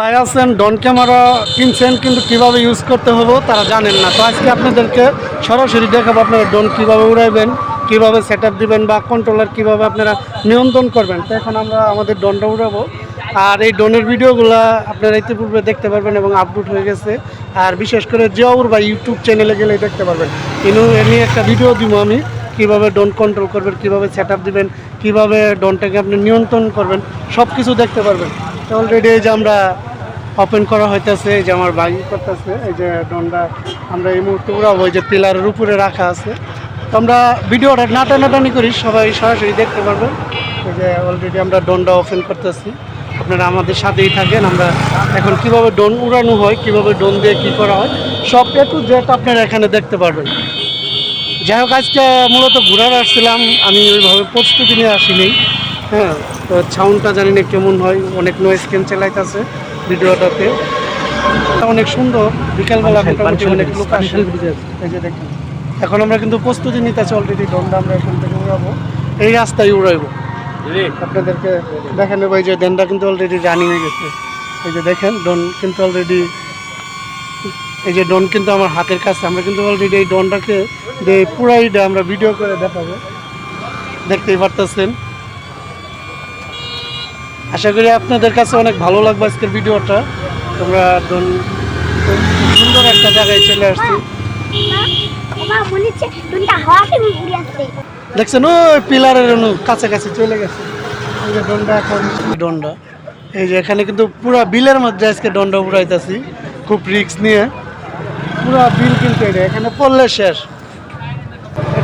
ভাই আছেন ডন ক্যামেরা কিনছেন, কিন্তু কীভাবে ইউজ করতে হবে তারা জানেন না। তো আজকে আপনাদেরকে সরাসরি দেখাবো আপনারা ড্রোন কীভাবে উড়াইবেন, কীভাবে সেট আপ দিবেন বা কন্ট্রোলার কীভাবে আপনারা নিয়ন্ত্রণ করবেন। তো এখন আমরা আমাদের ড্রোনটা উড়াবো। আর এই ড্রোনের ভিডিওগুলো আপনারা ইতিপূর্বে দেখতে পারবেন এবং আপলোড হয়ে গেছে। আর বিশেষ করে জিয়াউর বা ইউটিউব চ্যানেলে গেলে দেখতে পারবেন। কিন্তু এ নিয়ে একটা ভিডিও দিব আমি, কীভাবে ড্রোন কন্ট্রোল করবেন, কীভাবে সেট আপ দিবেন, কীভাবে ড্রোনটাকে আপনি নিয়ন্ত্রণ করবেন সব কিছু দেখতে পারবেন। অলরেডি এই যে আমরা ওপেন করা হইতেছে, এই যে আমার বাইক করতেছে, এই যে ড্রোনটা আমরা এই মুহূর্তে উড়াবো এই যে পিলারের উপরে রাখা আছে। তো আমরা ভিডিওটা নাটানাটানি করি, সবাই সরাসরি দেখতে পারবেন। এই যে অলরেডি আমরা ড্রোনটা ওপেন করতেছি। আপনারা আমাদের সাথেই থাকেন, আমরা এখন কীভাবে ড্রোন উড়ানো হয়, কীভাবে ডোন দিয়ে কী করা হয়, সব এ টু আপনারা এখানে দেখতে পারবেন। যাই হোক, আজকে মূলত ঘোরার আসছিলাম, আমি ওইভাবে প্রস্তুতি নিয়ে আসিনি। হ্যাঁ তো সাউন্ডটা জানি না কেমন হয়, অনেক নয়েজ কেন চালাইতেছে। ভিডিওটাতে। অনেক সুন্দর। বিকালবেলা মোটামুটি অনেক লোক আসে। এই যে দেখুন। এখন আমরা কিন্তু প্রস্তুতি নিতেছি অলরেডি ডন্ডা আমরা এখান থেকে উড়াবো। এই রাস্তায় উড়াইবো। আপনাদেরকে দেখেন নেব এই যে ডেনটা কিন্তু অলরেডি রানিং হয়ে গেছে। এই যে দেখেন ডন কিন্তু অলরেডি এই যে ডন কিন্তু আমার হাতের কাছে। আমরা কিন্তু অলরেডি এই ডনটাকে যে পুরাইটা আমরা ভিডিও করে দেখাবো। দেখতেই পারতেছেন। আশা করি আপনাদের কাছে অনেক ভালো লাগবে আজকের ভিডিওটা। তোমরা সুন্দর একটা জায়গায় চলে আসছি। দেখছেন ওই পিলারের অনু কাছাকাছি চলে গেছে। ডন্ডা এই যে এখানে কিন্তু পুরা বিলের মধ্যে আজকে ডন্ডা উড়াইতেছি। খুব রিস্ক নিয়ে। পুরা বিল কিন্তু এখানে পড়লে শেষ।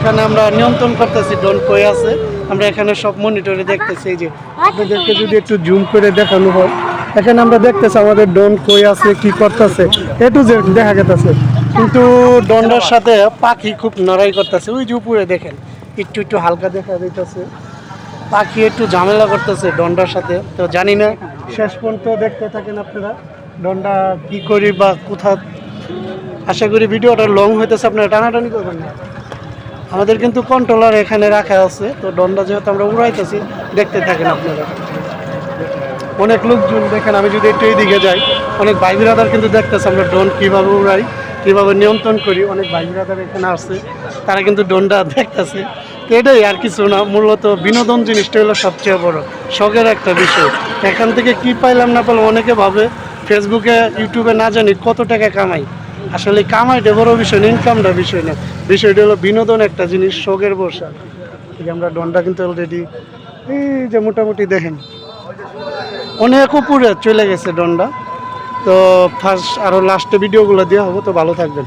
এখানে আমরা নিয়ন্ত্রণ করতেছি ড্রোন কই আছে। আমরা এখানে সব মনিটরে দেখতেছি যে আপনাদেরকে যদি একটু জুম করে দেখানো হয়। এখানে আমরা দেখতেছি আমাদের ড্রোন কই আছে, কি করতেছে এ টু জেড দেখা গেতেছে। কিন্তু ডন্ডার সাথে পাখি খুব নড়াই করতেছে, ওই যে উপরে দেখেন, একটু একটু হালকা দেখা যাইতেছে। পাখি একটু ঝামেলা করতেছে ডন্ডার সাথে, তো জানি না, শেষ পর্যন্ত দেখতে থাকেন আপনারা ডন্ডা কি করি বা কোথা আশা করি ভিডিওটা লং হইতেছে, আপনারা টানাটানি করবেন না। আমাদের কিন্তু কন্ট্রোলার এখানে রাখা আছে, তো ডন্ডা যেহেতু আমরা উড়াইতেছি, দেখতে থাকেন আপনারা। অনেক লোকজন দেখেন, আমি যদি একটু এইদিকে যাই, অনেক ভাই বিরাদার কিন্তু দেখতেছে আমরা ড্রোন কীভাবে উড়াই, কীভাবে নিয়ন্ত্রণ করি। অনেক ভাই বিরাদার এখানে আসছে তারা কিন্তু ড্রোনটা দেখতেছে। তো এটাই আর কিছু না, মূলত বিনোদন জিনিসটা হলো সবচেয়ে বড়, শখের একটা বিষয়। এখান থেকে কি পাইলাম না পাইলাম অনেকে ভাবে ফেসবুকে ইউটিউবে না জানি কত টাকা কামাই। আসলে কামাইটা বড় বিষয় না ইনকামটা বিষয় না। বিষয়টা হলো বিনোদন একটা জিনিস শোকের বসা। আমরা ডনটা কিন্তু অলরেডি এই যে মোটামুটি দেখেন। অনেক উপরে চলে গেছে ডনটা। তো ফার্স্ট আরও লাস্টে ভিডিওগুলো দেওয়া হব, তো ভালো থাকবেন।